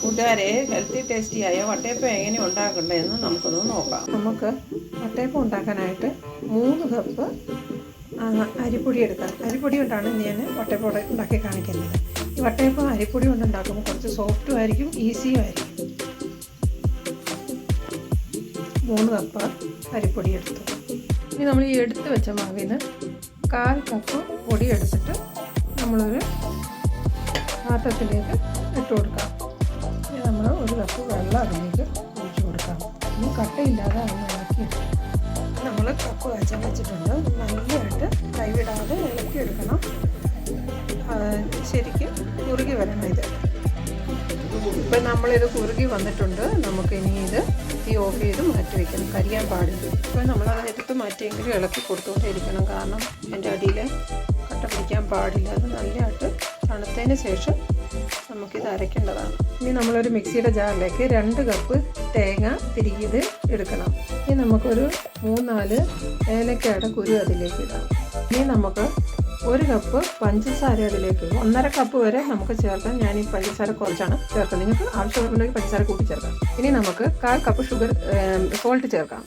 കൂട്ടുകാരെ healthy tasty ആയ വട്ടയപ്പം എങ്ങനെ ഉണ്ടാക്കണ്ടെന്ന് നമുക്കൊന്ന് നോക്കാം. നമുക്ക് വട്ടയപ്പം ഉണ്ടാക്കാനായിട്ട് മൂന്ന് കപ്പ് അരിപ്പൊടി എടുക്കാം. അരിപ്പൊടി കൊണ്ടാണ് ഞാൻ വട്ടയപ്പം ഉണ്ടാക്കി കാണിക്കുന്നത്. ഈ വട്ടയപ്പം അരിപ്പൊടി കൊണ്ട് ഉണ്ടാക്കുമ്പോൾ കുറച്ച് സോഫ്റ്റും ആയിരിക്കും ഈസിയും ആയിരിക്കും. മൂന്ന് കപ്പ് അരിപ്പൊടി എടുത്തു. ഇനി നമ്മൾ ഈ എടുത്ത് വെച്ച മാവിന് കാൽ കപ്പ് പൊടി എടുത്തിട്ട് നമ്മളൊരു പാത്രത്തിലേക്ക് ഇട്ട് കൊടുക്കാം. ഇനി നമ്മൾ ഒരു കപ്പ് വെള്ളം അതിലേക്ക് ഒഴിച്ചു കൊടുക്കാം. ഇനി കട്ടയില്ലാതെ അതിന് ഇളക്കി നമ്മൾ കപ്പ് കാച്ചാൻ വെച്ചിട്ടുണ്ട്. നല്ലതായിട്ട് കൈവിടാതെ ഇളക്കി എടുക്കണം. ശരിക്കും കുറുകി വരണം ഇത്. ഇപ്പം നമ്മളിത് കുറുകി വന്നിട്ടുണ്ട്. നമുക്ക് ഇനി ഇത് തീ ഓഫ് ചെയ്ത് മാറ്റി വയ്ക്കണം കരിയാൻ പാടില്ല. ഇപ്പം നമ്മൾ എടുത്ത് മാറ്റിയെങ്കിലും ഇളക്കി കൊടുത്തുകൊണ്ടേ ഇരിക്കണം. കാരണം എന്റെ അടിയിൽ കട്ട പിടിക്കാൻ പാടില്ല. അത് നല്ലതായിട്ട് തണുത്തതിന് ശേഷം നമുക്കിത് അരയ്ക്കേണ്ടതാണ്. ഇനി നമ്മളൊരു മിക്സിയുടെ ജാറിലേക്ക് രണ്ട് കപ്പ് തേങ്ങ തിരികിത് എടുക്കണം. ഇനി നമുക്കൊരു മൂന്നാൽ ഏലക്കയുടെ കുരു അതിലേക്ക് ഇടാം. ഇനി നമുക്ക് ഒരു കപ്പ് പഞ്ചസാര അതിലേക്ക്. ഒന്നര കപ്പ് വരെ നമുക്ക് ചേർക്കാം. ഞാൻ ഈ പഞ്ചസാര കുറച്ചാണ് ചേർക്കുന്നത്. നിങ്ങൾക്ക് ആവശ്യമുണ്ടെങ്കിൽ പഞ്ചസാര കൂട്ടി ചേർക്കാം. ഇനി നമുക്ക് കാൽ കപ്പ് ഷുഗർ സോൾട്ട് ചേർക്കാം.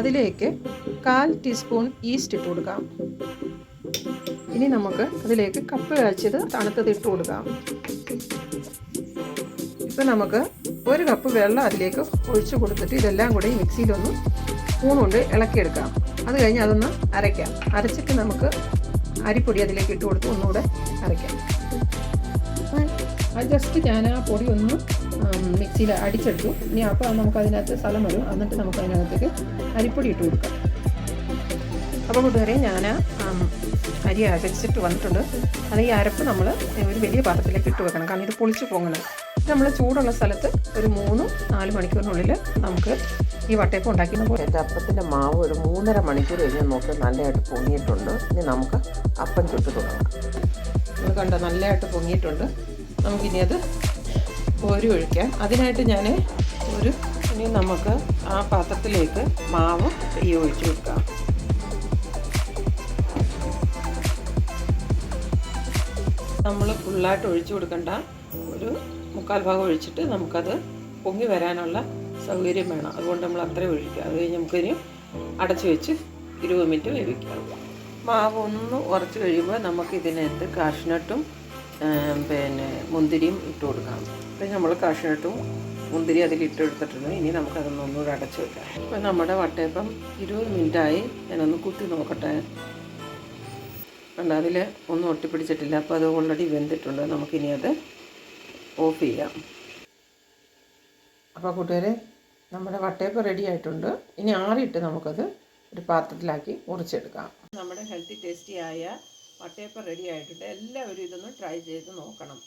അതിലേക്ക് കാൽ ടീസ്പൂൺ ഈസ്റ്റ് ഇട്ട് കൊടുക്കാം. ഇനി നമുക്ക് അതിലേക്ക് കപ്പ് കാച്ചത് തണുത്തത് ഇട്ട് കൊടുക്കാം. ഇപ്പം നമുക്ക് ഒരു കപ്പ് വെള്ളം അതിലേക്ക് ഒഴിച്ചു കൊടുത്തിട്ട് ഇതെല്ലാം കൂടി മിക്സിയിലൊന്ന് സ്പൂൺ കൊണ്ട് ഇളക്കിയെടുക്കാം. അത് കഴിഞ്ഞ് അതൊന്ന് അരയ്ക്കാം. അരച്ചിട്ട് നമുക്ക് അരിപ്പൊടി അതിലേക്ക് ഇട്ട് കൊടുത്ത് ഒന്നുകൂടെ അരയ്ക്കാം. അത് ജസ്റ്റ് ഞാൻ ആ പൊടി ഒന്ന് മിക്സിയിൽ അടിച്ചെടുത്തു. ഇനി അപ്പോൾ നമുക്ക് അതിനകത്ത് സ്ഥലം വരും. എന്നിട്ട് നമുക്ക് അതിനകത്തേക്ക് അരിപ്പൊടി ഇട്ട് കൊടുക്കാം. അപ്പോൾ കൂട്ടുകാരെ ഞാൻ അരി അരച്ചിട്ട് വന്നിട്ടുണ്ട്. അത് ഈ അരപ്പ് നമ്മൾ ഒരു വലിയ പാത്രത്തിലേക്ക് ഇട്ട് വെക്കണം. കാരണം ഇത് പൊളിച്ച് ഇത് നമ്മൾ ചൂടുള്ള സ്ഥലത്ത് ഒരു മൂന്ന് നാല് മണിക്കൂറിനുള്ളിൽ നമുക്ക് ഈ വട്ടയപ്പം ഉണ്ടാക്കി പോലെ എന്റെ അപ്പത്തിന്റെ മാവ് ഒരു മൂന്നര മണിക്കൂർ കഴിഞ്ഞ് നോക്കി നല്ലതായിട്ട് പൊങ്ങിയിട്ടുണ്ട്. ഇനി നമുക്ക് അപ്പം ചുട്ട് തുടങ്ങാം. നമ്മൾ കണ്ട? നല്ലതായിട്ട് പൊങ്ങിയിട്ടുണ്ട്. നമുക്കിനി അത് കോരി ഒഴിക്കാം. അതിനായിട്ട് ഞാൻ ഒരു ഇനി നമുക്ക് ആ പാത്രത്തിലേക്ക് മാവ് ഈ ഒഴിച്ചു കൊടുക്കാം. നമ്മൾ ഫുള്ളായിട്ട് ഒഴിച്ചു കൊടുക്കണ്ട. ഒരു മുക്കാൽ ഭാഗം ഒഴിച്ചിട്ട് നമുക്കത് പൊങ്ങി വരാനുള്ള സൗകര്യം വേണം. അതുകൊണ്ട് നമ്മൾ അത്രയും ഒഴിക്കുക. അത് കഴിഞ്ഞ് നമുക്കിനി അടച്ചു വെച്ച് ഇരുപത് മിനിറ്റ് വേവിക്കാം. മാവ് ഒന്ന് ഉറച്ച് കഴിയുമ്പോൾ നമുക്ക് ഇതിനകത്ത് കാഷ്നട്ടും പിന്നെ മുന്തിരിയും ഇട്ട് കൊടുക്കാം. അപ്പം നമ്മൾ കാഷ്നട്ടും മുന്തിരി അതിൽ ഇട്ടെടുത്തിട്ടുണ്ട് ഇനി നമുക്കതൊന്നൊന്നുകൂടെ അടച്ചു വെക്കാം. ഇപ്പം നമ്മുടെ വട്ടയപ്പം ഇരുപത് മിനിറ്റായി. ഞാനൊന്ന് കുത്തി നോക്കട്ടെ. കണ്ട അതിൽ ഒന്നും ഒട്ടിപ്പിടിച്ചിട്ടില്ല. അപ്പോൾ അത് ഓൾറെഡി വെന്തിട്ടുണ്ട്. നമുക്കിനി അത് ഓഫ് ചെയ്യാം. അപ്പോൾ കൂട്ടുകാരെ നമ്മുടെ വട്ടയപ്പം റെഡി ആയിട്ടുണ്ട്. ഇനി ആറിയിട്ട് നമുക്കത് ഒരു പാത്രത്തിലാക്കി മുറിച്ചെടുക്കാം. നമ്മുടെ ഹെൽത്തി ടേസ്റ്റി ആയ വട്ടയപ്പം റെഡി ആയിട്ടുണ്ട്. എല്ലാവരും ഇതൊന്ന് ട്രൈ ചെയ്ത് നോക്കണം.